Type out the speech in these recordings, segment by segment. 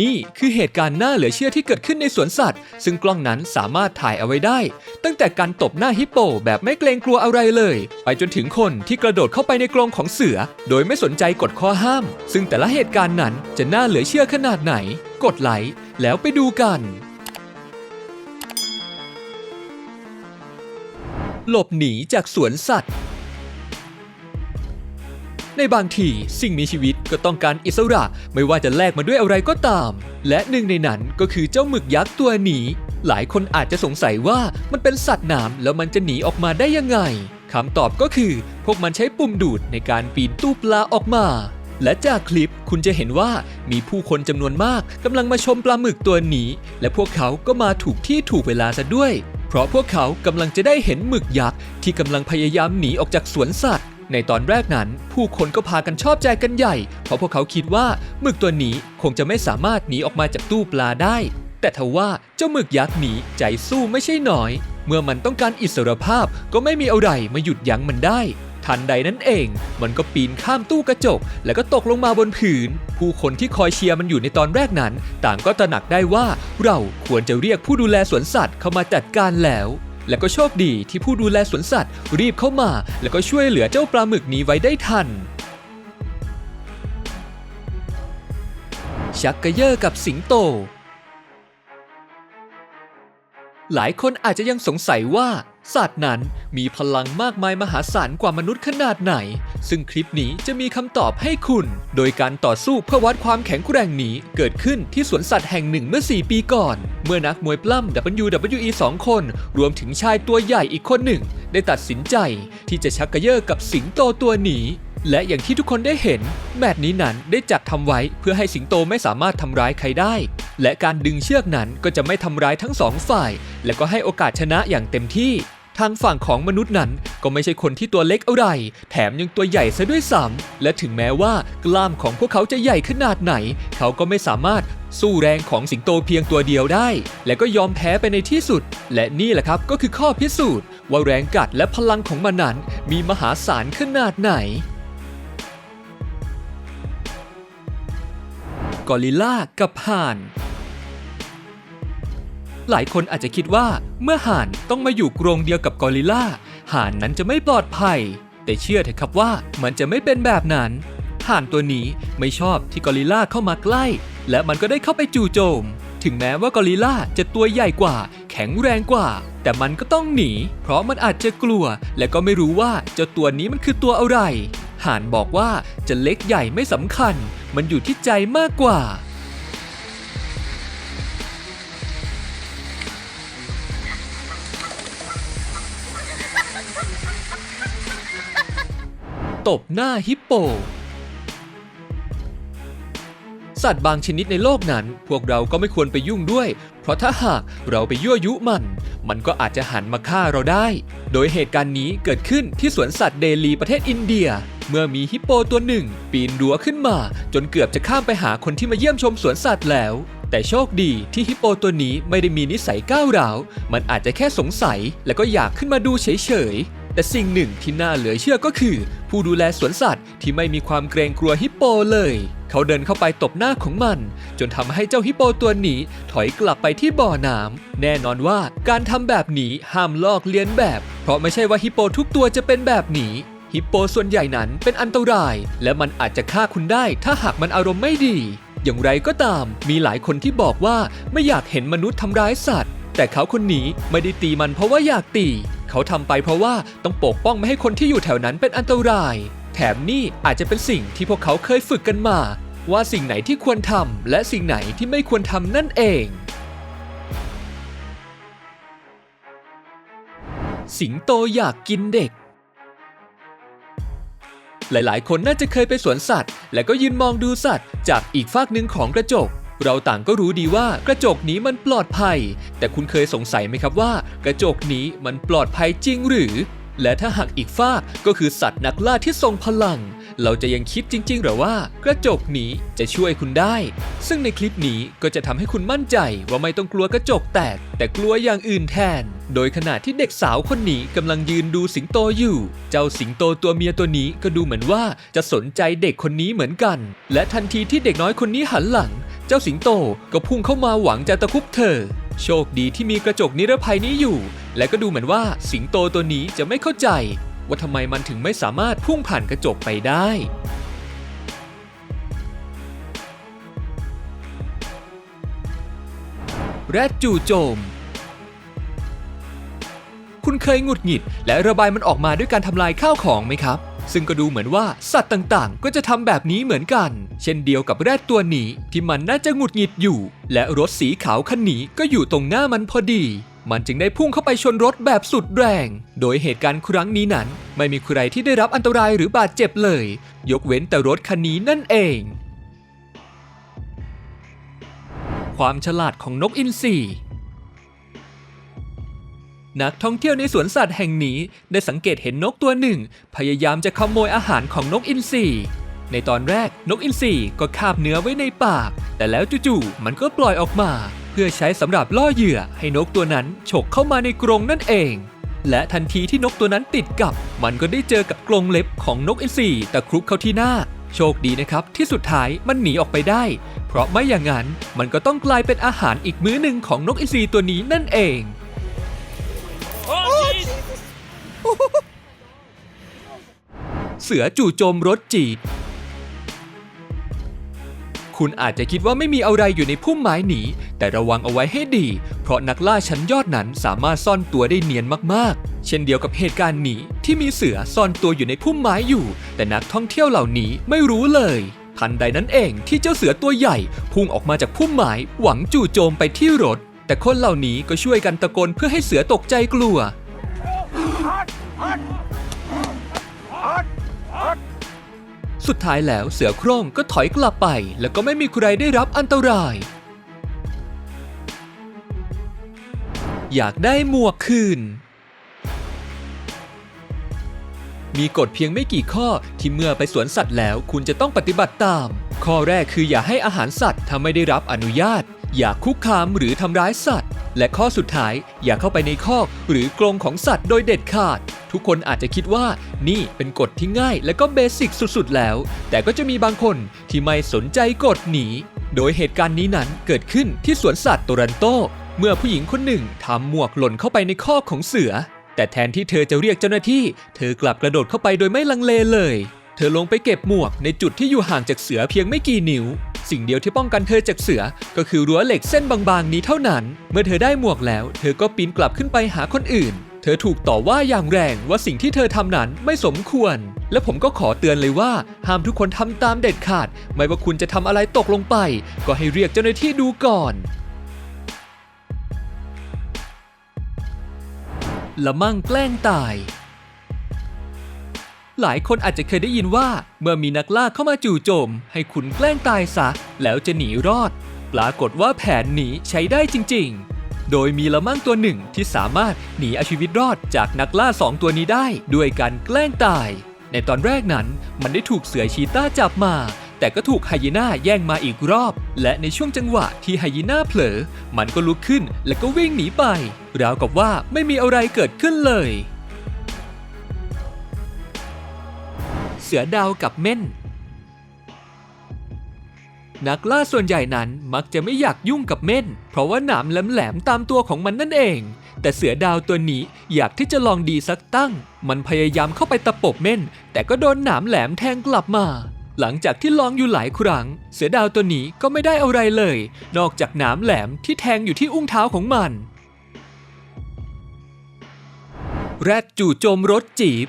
นี่คือเหตุการณ์น่าเหลือเชื่อที่เกิดขึ้นในสวนสัตว์ ซึ่งกล้องนั้นสามารถถ่ายเอาไว้ได้ ตั้งแต่การตบหน้าฮิปโปแบบไม่เกรงกลัวอะไรเลย ไปจนถึงคนที่กระโดดเข้าไปในกรงของเสือ โดยไม่สนใจกฎข้อห้าม ซึ่งแต่ละเหตุการณ์นั้นจะน่าเหลือเชื่อขนาดไหน กดไลค์แล้วไปดูกัน หลบหนีจากสวนสัตว์ ในบางทีสิ่งมีชีวิตก็ต้องการอิสระไม่ว่าจะแลกมาด้วยอะไรก็ตาม และหนึ่งในนั้นก็คือเจ้าหมึกยักษ์ตัวหนีหลายคนอาจจะสงสัยว่ามันเป็นสัตว์น้ำแล้วมันจะหนีออกมาได้ยังไงคำตอบก็คือ พวกมันใช้ปุ่มดูดในการปีนตู้ปลาออกมา และจากคลิปคุณจะเห็นว่ามีผู้คนจำนวนมากกำลังมาชมปลาหมึกตัวหนีและพวกเขาก็มาถูกที่ถูกเวลาซะด้วย เพราะพวกเขากำลังจะได้เห็นหมึกยักษ์ที่กำลังพยายามหนีออกจากสวนสัตว์ ในตอนแรกนั้น ผู้คนก็พากันชอบใจกันใหญ่ เพราะพวกเขาคิดว่าหมึกตัวนี้คงจะไม่สามารถหนีออกมาจากตู้ปลาได้ แต่ทว่าเจ้าหมึกยักษ์หนีใจสู้ไม่ใช่น้อย เมื่อมันต้องการอิสรภาพก็ไม่มีอะไรมาหยุดยั้งมันได้ทันใดนั้นเอง มันก็ปีนข้ามตู้กระจก แล้วก็ตกลงมาบนผืน ผู้คนที่คอยเชียร์มันอยู่ในตอนแรกนั้น ต่างก็ตระหนักได้ว่า เราควรจะเรียกผู้ดูแลสวนสัตว์เข้ามาจัดการแล้ว และก็โชคดีที่ผู้ดูแลสวนสัตว์ รีบเข้ามา แล้วก็ช่วยเหลือเจ้าปลาหมึกนี้ไว้ได้ทัน ชักกระเยอกับสิงโต หลายคนอาจจะยังสงสัยว่าสัตว์นั้นมีพลังมากมายมหาศาลกว่ามนุษย์ขนาดไหน ซึ่งคลิปนี้จะมีคำตอบให้คุณ โดยการต่อสู้เพื่อวัดความแข็งแกร่งนี้เกิดขึ้นที่สวนสัตว์แห่งหนึ่งเมื่อ 4 ปีก่อน เมื่อนักมวยปล้ำ WWE 2 คน รวมถึงชายตัวใหญ่อีกคนหนึ่ง ได้ตัดสินใจที่จะชักกระเยาะกับสิงโตตัวหนี และอย่างที่ทุกคนได้เห็นแมตนี้นั้นได้จัดทำไว้เพื่อให้สิงโตไม่สามารถทำร้ายใครได้ และการดึงเชือกนั้นก็จะไม่ทำร้ายทั้งสองฝ่าย และก็ให้โอกาสชนะอย่างเต็มที่ ทางฝั่งของมนุษย์นั้นก็ไม่ใช่คนที่ตัวเล็กอะไร แถมยังตัวใหญ่ซะด้วยซ้ำและถึงแม้ว่ากล้ามของพวกเขาจะใหญ่ขนาดไหน เขาก็ไม่สามารถสู้แรงของสิงโตเพียงตัวเดียวได้ และก็ยอมแพ้ไปในที่สุด และนี่แหละครับก็คือข้อพิสูจน์ ว่าแรงกัดและพลังของมันนั้นมีมหาศาลขนาดไหน อริลลากับห่าน หลายคนอาจจะคิดว่าเมื่อห่านต้องมาอยู่กรงเดียวกับกอริลลาห่านนั้นจะไม่ปลอดภัย แต่เชื่อเถอะครับว่ามันจะไม่เป็นแบบนั้น ห่านตัวนี้ไม่ชอบที่กอริลลาเข้ามาใกล้ และมันก็ได้เข้าไปจู่โจม ถึงแม้ว่ากอริลลาจะตัวใหญ่กว่า แข็งแรงกว่า แต่มันก็ต้องหนี เพราะมันอาจจะกลัว และก็ไม่รู้ว่าเจ้าตัวนี้มันคือตัวอะไร ห่านบอกว่าจะเล็กใหญ่ไม่สำคัญ มันอยู่ที่ใจมากกว่า ตบหน้าฮิปโป สัตว์บางชนิดในโลกนั้น พวกเราก็ไม่ควรไปยุ่งด้วย เพราะถ้าหากเราไปยั่วยุมันมันก็อาจจะหันมาฆ่าเราได้ โดยเหตุการณ์นี้เกิดขึ้นที่สวนสัตว์เดลีประเทศอินเดีย เมื่อมีฮิปโปตัวหนึ่ง ปีนรั้วขึ้นมา จนเกือบจะข้ามไปหาคนที่มาเยี่ยมชมสวนสัตว์แล้ว แต่โชคดีที่ฮิปโปตัวนี้ไม่ได้มีนิสัยก้าวร้าว มันอาจจะแค่สงสัย แล้วก็อยากขึ้นมาดูเฉยๆ แต่สิ่งหนึ่งที่น่าเหลือเชื่อก็คือ ผู้ดูแลสวนสัตว์ที่ไม่มีความเกรงกลัวฮิปโปเลย เขาเดินเข้าไปตบหน้าของมัน จนทำให้เจ้าฮิปโปตัวนี้ถอยกลับไปที่บ่อน้ำแน่นอนว่าการทำแบบนี้ห้ามลอกเลียนแบบ เพราะไม่ใช่ว่าฮิปโปทุกตัวจะเป็นแบบนี้ ฮิปโปส่วนใหญ่นั้นเป็นอันตราย และมันอาจจะฆ่าคุณได้ถ้าหากมันอารมณ์ไม่ดี อย่างไรก็ตาม มีหลายคนที่บอกว่าไม่อยากเห็นมนุษย์ทำร้ายสัตว์ แต่เขาคนนี้ไม่ได้ตีมันเพราะว่าอยากตี เขาทำไปเพราะว่าต้องปกป้องไม่ให้คนที่อยู่แถวนั้นเป็นอันตราย แถมนี่อาจจะเป็นสิ่งที่พวกเขาเคยฝึกกันมา ว่าสิ่งไหนที่ควรทำและสิ่งไหนที่ไม่ควรทำนั่นเองสิงโตอยากกินเด็ก หลายๆ คนน่าจะเคยไปสวนสัตว์ และก็ยืนมองดูสัตว์ จากอีกฝากหนึ่งของกระจก เราต่างก็รู้ดีว่ากระจกนี้มันปลอดภัย แต่คุณเคยสงสัยไหมครับว่า กระจกนี้มันปลอดภัยจริงหรือ และถ้าหากอีกฝากก็คือสัตว์นักล่าที่ทรงพลัง เราจะยังคิดจริง ๆ หรือว่า กระจกนี้จะช่วยคุณได้ ซึ่งในคลิปนี้ก็จะทำให้คุณมั่นใจว่าไม่ต้องกลัวกระจกแตก แต่กลัวอย่างอื่นแทน โดยขณะที่เด็กสาวคนนี้กำลังยืนดูสิงโตอยู่ เจ้าสิงโตตัวเมียตัวนี้ก็ดูเหมือนว่าจะสนใจเด็กคนนี้เหมือนกัน และทันทีที่เด็กน้อยคนนี้หันหลัง เจ้าสิงโตก็พุ่งเข้ามาหวังจะตะคุบเธอ โชคดีที่มีกระจกนิรภัยนี้อยู่ และก็ดูเหมือนว่าสิงโตตัวนี้จะไม่เข้าใจ ว่าทำไมมันถึงไม่สามารถพุ่งผ่านกระจกไปได้แรดจู่โจม คุณเคยหงุดหงิด และระบายมันออกมาด้วยการทำลายข้าวของไหมครับ ซึ่งก็ดูเหมือนว่าสัตว์ต่างๆ ก็จะทำแบบนี้เหมือนกัน เช่นเดียวกับแรดตัวนี้ที่มันน่าจะหงุดหงิดอยู่ และรถสีขาวคันนี้ก็อยู่ตรงหน้ามันพอดี มันจึงได้พุ่งเข้าไปชนรถแบบสุดแรง โดยเหตุการณ์ครั้งนี้นั้น ไม่มีใครที่ได้รับอันตรายหรือบาดเจ็บเลย ยกเว้นแต่รถคันนี้นั่นเอง ความฉลาดของนกอินทรี นักท่องเที่ยวในสวนสัตว์แห่งนี้ได้สังเกตเห็นนกตัวหนึ่ง พยายามจะขโมยอาหารของนกอินทรีในตอนแรกนกอินทรีก็คาบเนื้อไว้ในปาก แต่แล้วจู่ๆมันก็ปล่อยออกมา เพื่อใช้สำหรับล่อเหยื่อให้นกตัวนั้นฉกเข้ามาในกรงนั่นเอง และทันทีที่นกตัวนั้นติดกับ มันก็ได้เจอกับกรงเล็บของนกอินทรีตะครุบเข้าที่หน้า โชคดีนะครับที่สุดท้ายมันหนีออกไปได้ เพราะไม่อย่างนั้นมันก็ต้องกลายเป็นอาหารอีกมื้อหนึ่งของนกอินทรีตัวนี้นั่นเอง เสือจู่โจมรถจีดคุณอาจจะคิดว่าไม่มีอะไรอยู่ในพุ่มไม้หนี แต่ระวังเอาไว้ให้ดี เพราะนักล่าชั้นยอดนั้นสามารถซ่อนตัวได้เนียนมากๆ เช่นเดียวกับเหตุการณ์นี้ที่มีเสือซ่อนตัวอยู่ในพุ่มไม้อยู่ แต่นักท่องเที่ยวเหล่านี้ไม่รู้เลย ทันใดนั้นเองที่เจ้าเสือตัวใหญ่พุ่งออกมาจากพุ่มไม้หวังจู่โจมไปที่รถ แต่คนเหล่านี้ก็ช่วยกันตะโกนเพื่อให้เสือตกใจกลัว สุดท้ายแล้วเสือโคร่งก็ถอยกลับไป แล้วก็ไม่มีใครได้รับอันตราย อยากได้หมวกคืน มีกฎเพียงไม่กี่ข้อที่เมื่อไปสวนสัตว์แล้วคุณจะต้องปฏิบัติตาม ข้อแรกคืออย่าให้อาหารสัตว์ถ้าไม่ได้รับอนุญาต อย่าคุกคามหรือทำร้ายสัตว์ และข้อสุดท้ายอย่าเข้าไปในคอกหรือกรงของสัตว์โดยเด็ดขาด ทุกคนอาจจะคิดว่านี่เป็นกฎที่ง่ายและก็เบสิกสุดๆแล้ว แต่ก็จะมีบางคนที่ไม่สนใจกฎหนีโดยเหตุการณ์นี้นั้นเกิดขึ้นที่สวนสัตว์โตรันโต เมื่อผู้หญิงคนหนึ่งทำหมวกหล่นเข้าไปในคอกของเสือ แต่แทนที่เธอจะเรียกเจ้าหน้าที่ เธอกลับกระโดดเข้าไปโดยไม่ลังเลเลย เธอลงไปเก็บหมวกในจุดที่อยู่ห่างจากเสือเพียงไม่กี่นิ้ว สิ่งเดียวที่ป้องกันเธอจากเสือก็คือรั้วเหล็กเส้นบางๆนี้เท่านั้น เมื่อเธอได้หมวกแล้ว เธอก็ปีนกลับขึ้นไปหาคนอื่น เธอถูกต่อว่าอย่างแรงว่าสิ่งที่เธอทำนั้นไม่สมควร และผมก็ขอเตือนเลยว่า ห้ามทุกคนทำตามเด็ดขาด ไม่ว่าคุณจะทำอะไรตกลงไป ก็ให้เรียกเจ้าหน้าที่ดูก่อนละมั่งแกล้งตาย หลายคนอาจจะเคยได้ยินว่า เมื่อมีนักล่าเข้ามาจู่โจม ให้คุณแกล้งตายซะ แล้วจะหนีรอด ปรากฏว่าแผนนี้ใช้ได้จริง ๆ โดยมีละมั่งตัวหนึ่งที่สามารถหนีเอาชีวิตรอดจากนักล่าสองตัวนี้ได้ ด้วยการแกล้งตาย ในตอนแรกนั้นมันได้ถูกเสือชีต้าจับมา แต่ก็ถูกไฮยีน่าแย่งมาอีกรอบ และในช่วงจังหวะที่ไฮยีน่าเผลอ มันก็ลุกขึ้นแล้วก็วิ่งหนีไป ราวกับว่าไม่มีอะไรเกิดขึ้นเลย สือดาวกับเม่น นักล่าส่วนใหญ่นั้นมักจะไม่อยากยุ่งกับเม่น เพราะว่าหนามแหลมๆตามตัวของมันนั่นเอง แต่เสือดาวตัวนี้อยากที่จะลองดีสักตั้ง มันพยายามเข้าไปตะปบเม่น แต่ก็โดนหนามแหลมแทงกลับมาหลังจากที่ลองอยู่หลายครั้ง เสือดาวตัวนี้ก็ไม่ได้อะไรเลย นอกจากหนามแหลมที่แทงอยู่ที่อุ้งเท้าของมัน แรดจู่โจมรถจีบ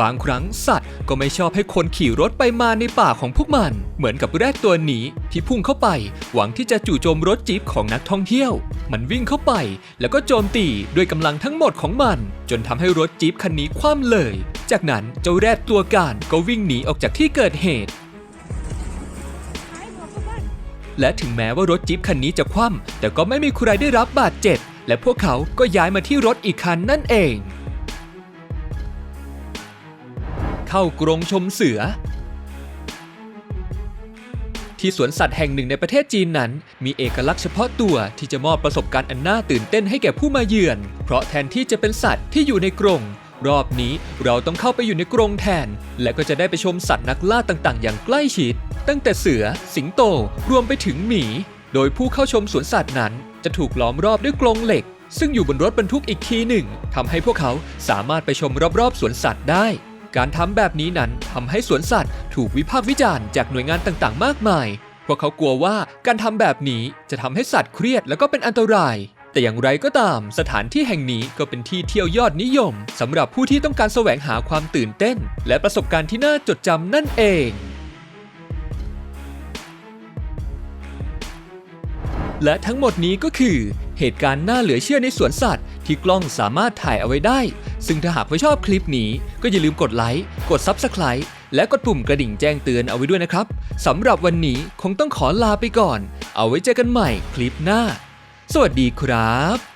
บางครั้งสัตว์ก็ไม่ชอบให้คนขี่รถไปมาในป่าของพวกมัน เหมือนกับแรดตัวนี้ที่พุ่งเข้าไป หวังที่จะจู่โจมรถจี๊ปของนักท่องเที่ยว มันวิ่งเข้าไป แล้วก็โจมตีด้วยกำลังทั้งหมดของมัน จนทำให้รถจี๊ปคันนี้คว่ำเลย จากนั้นเจ้าแรดตัวการก็วิ่งหนีออกจากที่เกิดเหตุและถึงแม้ว่ารถจี๊ปคันนี้จะคว่ำแต่ก็ไม่มีใครได้รับบาดเจ็บ และพวกเขาก็ย้ายมาที่รถอีกคันนั่นเอง เข้ากรงชมเสือ ที่สวนสัตว์แห่งหนึ่งในประเทศจีนนั้น มีเอกลักษณ์เฉพาะตัวที่จะมอบประสบการณ์อันน่าตื่นเต้นให้แก่ผู้มาเยือน เพราะแทนที่จะเป็นสัตว์ที่อยู่ในกรงรอบนี้เราต้องเข้าไปอยู่ในกรงแทน และก็จะได้ไปชมสัตว์นักล่าต่างๆ อย่างใกล้ชิด ตั้งแต่เสือ สิงโต รวมไปถึงหมี โดยผู้เข้าชมสวนสัตว์นั้น จะถูกล้อมรอบด้วยกรงเหล็ก ซึ่งอยู่บนรถบรรทุกอีกทีหนึ่งทำให้พวกเขาสามารถไปชมรอบๆสวนสัตว์ได้ การทำแบบนี้นั้นทำให้สวนสัตว์ถูกวิพากษ์วิจารณ์จากหน่วยงานต่างๆ มากมาย พวกเขากลัวว่าการทำแบบนี้จะทำให้สัตว์เครียดแล้วก็เป็นอันตราย แต่อย่างไรก็ตาม สถานที่แห่งนี้ก็เป็นที่เที่ยวยอดนิยมสำหรับผู้ที่ต้องการแสวงหาความตื่นเต้น และประสบการณ์ที่น่าจดจำนั่นเองและทั้งหมดนี้ก็คือ เหตุการณ์น่าเหลือเชื่อในสวนสัตว์ ที่กล้องสามารถถ่ายเอาไว้ได้ ซึ่งถ้าหากว่าชอบคลิปนี้ ก็อย่าลืมกดไลค์ กด Subscribe และกดปุ่มกระดิ่งแจ้งเตือนเอาไว้ด้วยนะครับสำหรับวันนี้คงต้องขอลาไปก่อน เอาไว้เจอกันใหม่คลิปหน้า สวัสดีครับ